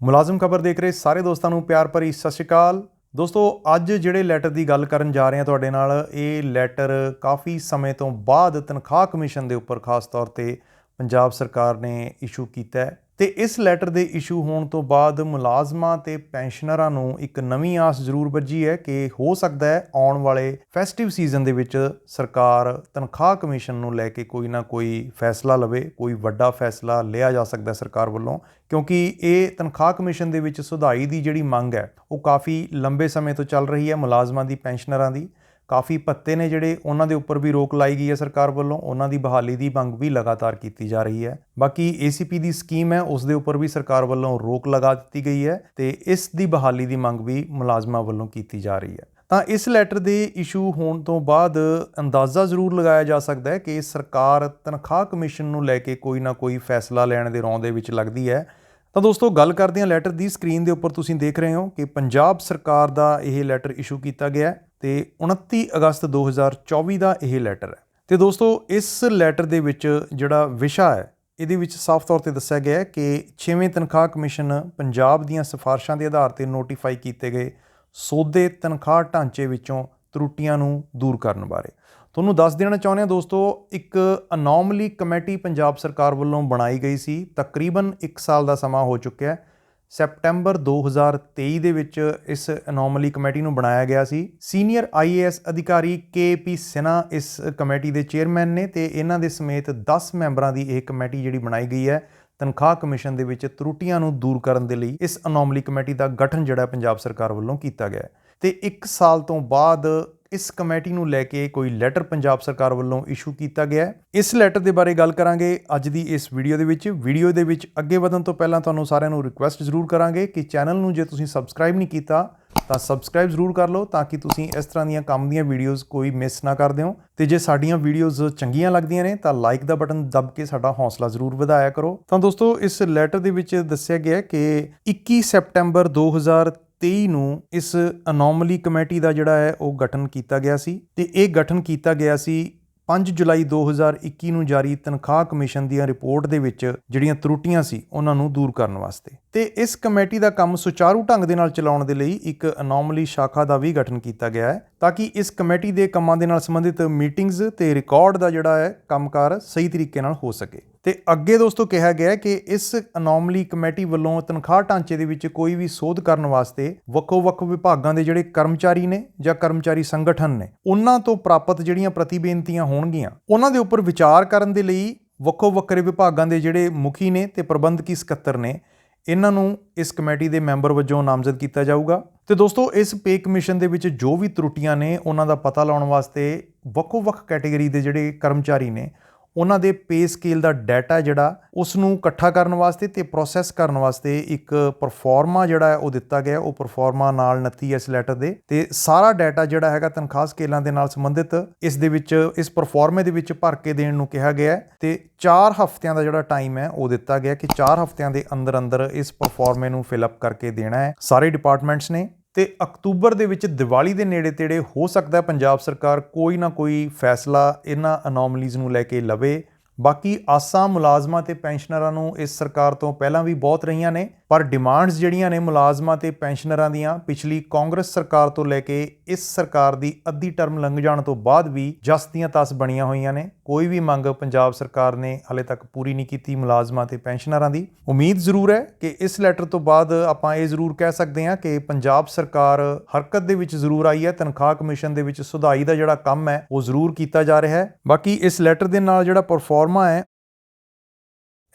ਮੁਲਾਜ਼ਮ ਖਬਰ ਦੇਖ ਰਹੇ ਸਾਰੇ ਦੋਸਤਾਂ ਨੂੰ ਪਿਆਰ ਭਰੀ ਸਤਿ ਸ਼੍ਰੀ ਅਕਾਲ। ਦੋਸਤੋ, ਅੱਜ ਜਿਹੜੇ ਲੈਟਰ ਦੀ ਗੱਲ ਕਰਨ ਜਾ ਰਹੇ ਹਾਂ ਤੁਹਾਡੇ ਨਾਲ, ਇਹ ਲੈਟਰ ਕਾਫੀ ਸਮੇਂ ਤੋਂ ਬਾਅਦ ਤਨਖਾਹ ਕਮਿਸ਼ਨ ਦੇ ਉੱਪਰ ਖਾਸ ਤੌਰ ਤੇ ਪੰਜਾਬ ਸਰਕਾਰ ਨੇ ਇਸ਼ੂ ਕੀਤਾ ਹੈ। ਤੇ ਇਸ ਲੈਟਰ ਦੇ ਇਸ਼ੂ ਹੋਣ ਤੋਂ ਬਾਅਦ ਮੁਲਾਜ਼ਮਾਂ ਤੇ ਪੈਨਸ਼ਨਰਾਂ ਨੂੰ ਇੱਕ ਨਵੀਂ ਆਸ ਜ਼ਰੂਰ ਵੱਜੀ ਹੈ ਕਿ ਹੋ ਸਕਦਾ ਹੈ ਆਉਣ ਵਾਲੇ ਫੈਸਟਿਵ ਸੀਜ਼ਨ ਦੇ ਵਿੱਚ ਸਰਕਾਰ ਤਨਖਾਹ ਕਮਿਸ਼ਨ ਨੂੰ ਲੈ ਕੇ ਕੋਈ ਨਾ ਕੋਈ ਫੈਸਲਾ ਲਵੇ, ਕੋਈ ਵੱਡਾ ਫੈਸਲਾ ਲਿਆ ਜਾ ਸਕਦਾ ਸਰਕਾਰ ਵੱਲੋਂ, ਕਿਉਂਕਿ ਇਹ ਤਨਖਾਹ ਕਮਿਸ਼ਨ ਦੇ ਵਿੱਚ ਸੁਧਾਈ ਦੀ ਜਿਹੜੀ ਮੰਗ ਹੈ, ਉਹ ਕਾਫੀ ਲੰਬੇ ਸਮੇਂ ਤੋਂ ਚੱਲ ਰਹੀ ਹੈ ਮੁਲਾਜ਼ਮਾਂ ਦੀ ਪੈਨਸ਼ਨਰਾਂ ਦੀ। ਕਾਫੀ ਪੱਤੇ ਨੇ ਜਿਹੜੇ ਉਹਨਾਂ ਦੇ ਉੱਪਰ ਵੀ ਰੋਕ ਲਾਈ ਗਈ ਹੈ ਸਰਕਾਰ ਵੱਲੋਂ, ਉਹਨਾਂ ਦੀ ਬਹਾਲੀ ਦੀ ਮੰਗ ਵੀ ਲਗਾਤਾਰ ਕੀਤੀ ਜਾ ਰਹੀ ਹੈ। ਬਾਕੀ ACP ਦੀ ਸਕੀਮ ਹੈ, ਉਸ ਦੇ ਉੱਪਰ ਵੀ ਸਰਕਾਰ ਵੱਲੋਂ ਰੋਕ ਲਗਾ ਦਿੱਤੀ ਗਈ ਹੈ ਤੇ ਇਸ ਦੀ ਬਹਾਲੀ ਦੀ ਮੰਗ ਵੀ ਮੁਲਾਜ਼ਮਾਂ ਵੱਲੋਂ ਕੀਤੀ ਜਾ ਰਹੀ ਹੈ। ਤਾਂ ਇਸ ਲੈਟਰ ਦੇ ਇਸ਼ੂ ਹੋਣ ਤੋਂ ਬਾਅਦ ਅੰਦਾਜ਼ਾ ਜ਼ਰੂਰ ਲਗਾਇਆ ਜਾ ਸਕਦਾ ਹੈ ਕਿ ਸਰਕਾਰ ਤਨਖਾਹ ਕਮਿਸ਼ਨ ਨੂੰ ਲੈ ਕੇ ਕੋਈ ਨਾ ਕੋਈ ਫੈਸਲਾ ਲੈਣ ਦੇ ਰੌਂ ਦੇ ਵਿੱਚ ਲੱਗਦੀ ਹੈ। ਤਾਂ ਦੋਸਤੋ, ਗੱਲ ਕਰਦੇ ਹਾਂ ਲੈਟਰ ਦੀ ਸਕਰੀਨ ਦੇ ਉੱਪਰ ਤੁਸੀਂ ਦੇਖ ਰਹੇ ਹੋ ਕਿ ਪੰਜਾਬ ਸਰਕਾਰ ਦਾ ਇਹ ਲੈਟਰ ਇਸ਼ੂ ਕੀਤਾ ਗਿਆ ਹੈ। ਤੇ 29 ਅਗਸਤ 2024 ਦਾ ਇਹ ਲੈਟਰ ਹੈ। ਤੇ ਦੋਸਤੋ, ਇਸ ਲੈਟਰ ਦੇ ਵਿੱਚ ਜਿਹੜਾ ਵਿਸ਼ਾ ਹੈ, ਇਹਦੇ ਵਿੱਚ ਸਾਫ਼ ਤੌਰ ਤੇ ਦੱਸਿਆ ਗਿਆ ਹੈ ਕਿ 6ਵੇਂ ਤਨਖਾਹ ਕਮਿਸ਼ਨ ਪੰਜਾਬ ਦੀਆਂ ਸਿਫਾਰਸ਼ਾਂ ਦੇ ਆਧਾਰ ਤੇ ਨੋਟੀਫਾਈ ਕੀਤੇ ਗਏ ਸੋਧੇ ਤਨਖਾਹ ਢਾਂਚੇ ਵਿੱਚੋਂ ਤਰੁੱਟੀਆਂ ਨੂੰ ਦੂਰ ਕਰਨ ਬਾਰੇ। ਤੁਹਾਨੂੰ ਦੱਸ ਦੇਣਾ ਚਾਹੁੰਦੇ ਹਾਂ ਦੋਸਤੋ, ਇੱਕ ਅਨੋਮਲੀ ਕਮੇਟੀ ਪੰਜਾਬ ਸਰਕਾਰ ਵੱਲੋਂ ਬਣਾਈ ਗਈ ਸੀ। ਤਕਰੀਬਨ 1 ਸਾਲ ਦਾ ਸਮਾਂ ਹੋ ਚੁੱਕਿਆ ਹੈ। ਸੈਪਟੈਂਬਰ 2023 ਦੇ ਵਿੱਚ ਇਸ ਅਨੋਮਲੀ ਕਮੇਟੀ ਨੂੰ ਬਣਾਇਆ ਗਿਆ ਸੀ। ਸੀਨੀਅਰ ਆਈਏਐਸ ਅਧਿਕਾਰੀ ਕੇਪੀ ਸਿਨਾ ਇਸ ਕਮੇਟੀ ਦੇ ਚੇਅਰਮੈਨ ਨੇ ਤੇ ਇਹਨਾਂ ਦੇ ਸਮੇਤ 10 ਮੈਂਬਰਾਂ ਦੀ ਇਹ ਕਮੇਟੀ ਜਿਹੜੀ ਬਣਾਈ ਗਈ ਹੈ, ਤਨਖਾਹ ਕਮਿਸ਼ਨ ਦੇ ਵਿੱਚ ਤਰੁੱਟੀਆਂ ਨੂੰ ਦੂਰ ਕਰਨ ਦੇ ਲਈ ਇਸ ਅਨੋਮਲੀ ਕਮੇਟੀ ਦਾ ਗਠਨ ਜਿਹੜਾ ਪੰਜਾਬ ਸਰਕਾਰ ਵੱਲੋਂ ਕੀਤਾ ਗਿਆ ਹੈ। ਤੇ 1 ਸਾਲ ਤੋਂ ਬਾਅਦ ਇਸ ਕਮੇਟੀ ਨੂੰ ਲੈ ਕੇ ਕੋਈ ਲੈਟਰ ਪੰਜਾਬ ਸਰਕਾਰ ਵੱਲੋਂ ਇਸ਼ੂ ਕੀਤਾ ਗਿਆ ਹੈ। ਇਸ ਲੈਟਰ ਦੇ ਬਾਰੇ ਗੱਲ ਕਰਾਂਗੇ ਅੱਜ ਦੀ ਇਸ ਵੀਡੀਓ ਦੇ ਵਿੱਚ। ਵੀਡੀਓ ਦੇ ਵਿੱਚ ਅੱਗੇ ਵਧਣ ਤੋਂ ਪਹਿਲਾਂ ਤੁਹਾਨੂੰ ਸਾਰਿਆਂ ਨੂੰ ਰਿਕੁਐਸਟ ਜ਼ਰੂਰ ਕਰਾਂਗੇ ਕਿ ਚੈਨਲ ਨੂੰ ਜੇ ਤੁਸੀਂ ਸਬਸਕ੍ਰਾਈਬ ਨਹੀਂ ਕੀਤਾ, ਤਾਂ ਸਬਸਕ੍ਰਾਈਬ ਜ਼ਰੂਰ ਕਰ ਲਓ ਤਾਂ ਕਿ ਤੁਸੀਂ ਇਸ ਤਰ੍ਹਾਂ ਦੀਆਂ ਕੰਮ ਦੀਆਂ ਵੀਡੀਓਜ਼ ਕੋਈ ਮਿਸ ਨਾ ਕਰ ਦਿਓ। ਤੇ ਜੇ ਸਾਡੀਆਂ ਵੀਡੀਓਜ਼ ਚੰਗੀਆਂ ਲੱਗਦੀਆਂ ਨੇ, ਤਾਂ ਲਾਈਕ ਦਾ ਬਟਨ ਦਬ ਕੇ ਸਾਡਾ ਹੌਸਲਾ ਜ਼ਰੂਰ ਵਧਾਇਆ ਕਰੋ। ਤਾਂ ਦੋਸਤੋ, ਇਸ ਲੈਟਰ ਦੇ ਵਿੱਚ ਦੱਸਿਆ ਗਿਆ ਕਿ 21 ਸੈਪਟੈਂਬਰ 2000 23 ਨੂੰ ਇਸ ਅਨੋਮਲੀ ਕਮੇਟੀ ਦਾ ਜਿਹੜਾ ਹੈ ਉਹ ਗਠਨ ਕੀਤਾ ਗਿਆ ਸੀ ਤੇ ਇਹ ਗਠਨ ਕੀਤਾ ਗਿਆ ਸੀ 5 ਜੁਲਾਈ 2021 ਨੂੰ ਜਾਰੀ ਤਨਖਾਹ ਕਮਿਸ਼ਨ ਦੀਆਂ ਰਿਪੋਰਟ ਦੇ ਵਿੱਚ ਜਿਹੜੀਆਂ ਤਰੁੱਟੀਆਂ ਸੀ ਉਹਨਾਂ ਨੂੰ ਦੂਰ ਕਰਨ ਵਾਸਤੇ। ਤੇ ਇਸ ਕਮੇਟੀ ਦਾ ਕੰਮ ਸੁਚਾਰੂ ਢੰਗ ਦੇ ਨਾਲ ਚਲਾਉਣ ਦੇ ਲਈ ਇੱਕ ਅਨੋਮਲੀ ਸ਼ਾਖਾ ਦਾ ਵੀ ਗਠਨ ਕੀਤਾ ਗਿਆ ਹੈ ਤਾਂ ਕਿ ਇਸ ਕਮੇਟੀ ਦੇ ਕੰਮਾਂ ਦੇ ਨਾਲ ਸੰਬੰਧਿਤ ਮੀਟਿੰਗਸ ਤੇ ਰਿਕਾਰਡ ਦਾ ਜਿਹੜਾ ਹੈ ਕੰਮਕਾਰ ਸਹੀ ਤਰੀਕੇ ਨਾਲ ਹੋ ਸਕੇ। ਤੇ ਅੱਗੇ ਦੋਸਤੋ ਕਿਹਾ ਗਿਆ ਕਿ ਇਸ ਅਨੋਮਲੀ ਕਮੇਟੀ ਵੱਲੋਂ ਤਨਖਾਹ ਢਾਂਚੇ ਦੇ ਵਿੱਚ ਕੋਈ ਵੀ ਸੋਧ ਕਰਨ ਵਾਸਤੇ ਵੱਖੋ-ਵੱਖ ਵਿਭਾਗਾਂ ਦੇ ਜਿਹੜੇ ਕਰਮਚਾਰੀ ਨੇ ਜਾਂ ਕਰਮਚਾਰੀ ਸੰਗਠਨ ਨੇ, ਉਹਨਾਂ ਤੋਂ ਪ੍ਰਾਪਤ ਜਿਹੜੀਆਂ ਪ੍ਰਤੀਬੇਨਤੀਆਂ ਹੋਣਗੀਆਂ, ਉਹਨਾਂ ਦੇ ਉੱਪਰ ਵਿਚਾਰ ਕਰਨ ਦੇ ਲਈ ਵੱਖੋ-ਵੱਖਰੇ ਵਿਭਾਗਾਂ ਦੇ ਜਿਹੜੇ ਮੁਖੀ ਨੇ ਤੇ ਪ੍ਰਬੰਧਕੀ ਸਕੱਤਰ ਨੇ, ਇਹਨਾਂ ਨੂੰ ਇਸ ਕਮੇਟੀ ਦੇ ਮੈਂਬਰ ਵਜੋਂ ਨਾਮਜ਼ਦ ਕੀਤਾ ਜਾਊਗਾ। ਤੇ ਦੋਸਤੋ, ਇਸ ਪੇ ਕਮਿਸ਼ਨ ਦੇ ਵਿੱਚ ਜੋ ਵੀ ਤਰੁੱਟੀਆਂ ਨੇ, ਉਹਨਾਂ ਦਾ ਪਤਾ ਲਾਉਣ ਵਾਸਤੇ ਵੱਖੋ-ਵੱਖ ਕੈਟਾਗਰੀ ਦੇ ਜਿਹੜੇ ਕਰਮਚਾਰੀ ਨੇ ਉਹਨਾਂ ਦੇ ਪੇ ਸਕੇਲ ਦਾ ਡਾਟਾ ਜਿਹੜਾ ਉਸ ਨੂੰ ਇਕੱਠਾ ਕਰਨ ਵਾਸਤੇ ਤੇ ਪ੍ਰੋਸੈਸ ਕਰਨ ਵਾਸਤੇ ਇੱਕ ਪਰਫਾਰਮਾ ਜਿਹੜਾ ਹੈ ਉਹ ਦਿੱਤਾ ਗਿਆ, ਉਹ ਪਰਫਾਰਮਾ ਨਾਲ ਨੱਤੀ ਇਸ ਲੈਟਰ ਦੇ ਤੇ ਸਾਰਾ ਡਾਟਾ ਜਿਹੜਾ ਹੈਗਾ ਤਨਖਾਹ ਸਕੇਲਾਂ ਦੇ ਨਾਲ ਸੰਬੰਧਿਤ, ਇਸ ਦੇ ਵਿੱਚ, ਇਸ ਪਰਫਾਰਮੇ ਦੇ ਵਿੱਚ ਭਰ ਕੇ ਦੇਣ ਨੂੰ ਕਿਹਾ ਗਿਆ ਹੈ ਤੇ 4 ਹਫ਼ਤਿਆਂ ਦਾ ਜਿਹੜਾ ਟਾਈਮ ਹੈ ਉਹ ਦਿੱਤਾ ਗਿਆ ਕਿ 4 ਹਫ਼ਤਿਆਂ ਦੇ ਅੰਦਰ ਅੰਦਰ ਇਸ ਪਰਫਾਰਮੇ ਨੂੰ ਫਿਲ ਅਪ ਕਰਕੇ ਦੇਣਾ ਹੈ। ਸਾਰੇ ਡਿਪਾਰਟਮੈਂਟਸ ਨੇ ਤੇ ਅਕਤੂਬਰ ਦੇ ਵਿੱਚ ਦੀਵਾਲੀ ਦੇ ਨੇੜੇ ਤੇੜੇ ਹੋ ਸਕਦਾ ਪੰਜਾਬ ਸਰਕਾਰ ਕੋਈ ਨਾ ਕੋਈ ਫੈਸਲਾ ਇਹਨਾਂ ਅਨੋਮਲੀਜ਼ ਨੂੰ ਲੈ ਕੇ ਲਵੇ। ਬਾਕੀ ਆਸਾਂ ਮੁਲਾਜ਼ਮਾਂ ਤੇ ਪੈਨਸ਼ਨਰਾਂ ਨੂੰ ਇਸ ਸਰਕਾਰ ਤੋਂ ਪਹਿਲਾਂ ਵੀ ਬਹੁਤ ਰਹੀਆਂ ਨੇ। ਪਰ ਡਿਮਾਂਡਸ ਜਿਹੜੀਆਂ ਨੇ ਮੁਲਾਜ਼ਮਾਂ ਤੇ ਪੈਨਸ਼ਨਰਾਂ ਦੀਆਂ ਪਿਛਲੀ ਕਾਂਗਰਸ ਸਰਕਾਰ ਤੋਂ ਲੈ ਕੇ ਇਸ ਸਰਕਾਰ ਦੀ ਅੱਧੀ ਟਰਮ ਲੰਘ ਜਾਣ ਤੋਂ ਬਾਅਦ ਵੀ ਜਸ ਦੀਆਂ ਤਸ ਬਣੀਆਂ ਹੋਈਆਂ ਨੇ। ਕੋਈ ਵੀ ਮੰਗ ਪੰਜਾਬ ਸਰਕਾਰ ਨੇ ਹਲੇ ਤੱਕ ਪੂਰੀ ਨਹੀਂ ਕੀਤੀ ਮੁਲਾਜ਼ਮਾਂ ਤੇ ਪੈਨਸ਼ਨਰਾਂ ਦੀ। ਉਮੀਦ ਜ਼ਰੂਰ ਹੈ ਕਿ ਇਸ ਲੈਟਰ ਤੋਂ ਬਾਅਦ ਆਪਾਂ ਇਹ ਜ਼ਰੂਰ ਕਹਿ ਸਕਦੇ ਹਾਂ ਕਿ ਪੰਜਾਬ ਸਰਕਾਰ ਹਰਕਤ ਦੇ ਵਿੱਚ ਜ਼ਰੂਰ ਆਈ ਹੈ। ਤਨਖਾਹ ਕਮਿਸ਼ਨ ਦੇ ਵਿੱਚ ਸੁਧਾਈ ਦਾ ਜਿਹੜਾ ਕੰਮ ਹੈ ਉਹ ਜ਼ਰੂਰ ਕੀਤਾ ਜਾ ਰਿਹਾ ਹੈ। ਬਾਕੀ ਇਸ ਲੈਟਰ ਦੇ ਨਾਲ ਜਿਹੜਾ ਪਰਫਾਰਮਾ ਹੈ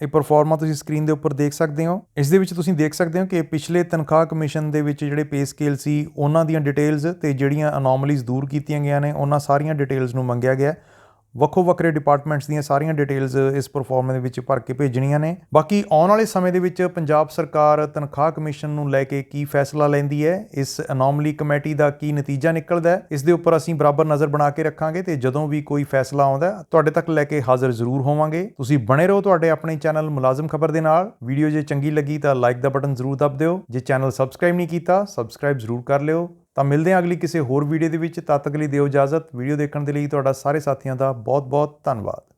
ਇਹ ਪਰਫਾਰਮਾ ਤੁਸੀਂ ਸਕਰੀਨ ਦੇ ਉੱਪਰ ਦੇਖ ਸਕਦੇ ਹੋ। ਇਸ ਦੇ ਵਿੱਚ ਤੁਸੀਂ ਦੇਖ ਸਕਦੇ ਹੋ ਕਿ ਪਿਛਲੇ ਤਨਖਾਹ ਕਮਿਸ਼ਨ ਦੇ ਵਿੱਚ ਜਿਹੜੇ ਪੇ ਸਕੇਲ ਸੀ, ਉਹਨਾਂ ਦੀਆਂ ਡਿਟੇਲਸ ਤੇ ਜਿਹੜੀਆਂ ਅਨੋਮਲੀਜ਼ ਦੂਰ ਕੀਤੀਆਂ ਗਈਆਂ ਨੇ, ਉਹਨਾਂ ਸਾਰੀਆਂ ਡਿਟੇਲਸ ਨੂੰ ਮੰਗਿਆ ਗਿਆ। ਵੱਖੋ ਵੱਖਰੇ ਡਿਪਾਰਟਮੈਂਟਸ ਦੀਆਂ ਸਾਰੀਆਂ ਡਿਟੇਲਸ ਇਸ ਪਰਫਾਰਮੈਂਸ ਦੇ ਵਿੱਚ ਭਰ ਕੇ ਭੇਜਣੀਆਂ ਨੇ। ਬਾਕੀ ਆਉਣ ਵਾਲੇ ਸਮੇਂ ਦੇ ਵਿੱਚ ਪੰਜਾਬ ਸਰਕਾਰ ਤਨਖਾਹ ਕਮਿਸ਼ਨ ਨੂੰ ਲੈ ਕੇ ਕੀ ਫੈਸਲਾ ਲੈਂਦੀ ਹੈ, ਇਸ ਅਨੋਮਲੀ ਕਮੇਟੀ ਦਾ ਕੀ ਨਤੀਜਾ ਨਿਕਲਦਾ ਹੈ, ਇਸ ਦੇ ਉੱਪਰ ਅਸੀਂ ਬਰਾਬਰ ਨਜ਼ਰ ਬਣਾ ਕੇ ਰੱਖਾਂਗੇ ਤੇ ਜਦੋਂ ਵੀ ਕੋਈ ਫੈਸਲਾ ਆਉਂਦਾ ਤੁਹਾਡੇ ਤੱਕ ਲੈ ਕੇ ਹਾਜ਼ਰ ਜ਼ਰੂਰ ਹੋਵਾਂਗੇ। ਤੁਸੀਂ ਬਣੇ ਰਹੋ ਤੁਹਾਡੇ ਆਪਣੇ ਚੈਨਲ ਮੁਲਾਜ਼ਮ ਖਬਰ ਦੇ ਨਾਲ। ਵੀਡੀਓ ਜੇ ਚੰਗੀ ਲੱਗੀ ਤਾਂ ਲਾਈਕ ਦਾ ਬਟਨ ਜ਼ਰੂਰ ਦਬ ਦਿਓ। ਜੇ ਚੈਨਲ ਸਬਸਕ੍ਰਾਈਬ ਨਹੀਂ ਕੀਤਾ ਸਬਸਕ੍ਰਾਈਬ ਜ਼ਰੂਰ ਕਰ ਲਿਓ। ਤਾਂ ਮਿਲਦੇ ਹਾਂ ਅਗਲੀ ਕਿਸੇ ਹੋਰ ਵੀਡੀਓ ਦੇ ਵਿੱਚ। ਤਦ ਤੱਕ ਲਈ ਦਿਓ ਇਜਾਜ਼ਤ। ਵੀਡੀਓ ਦੇਖਣ ਦੇ ਲਈ ਤੁਹਾਡਾ ਸਾਰੇ ਸਾਥੀਆਂ ਦਾ ਬਹੁਤ ਬਹੁਤ ਧੰਨਵਾਦ।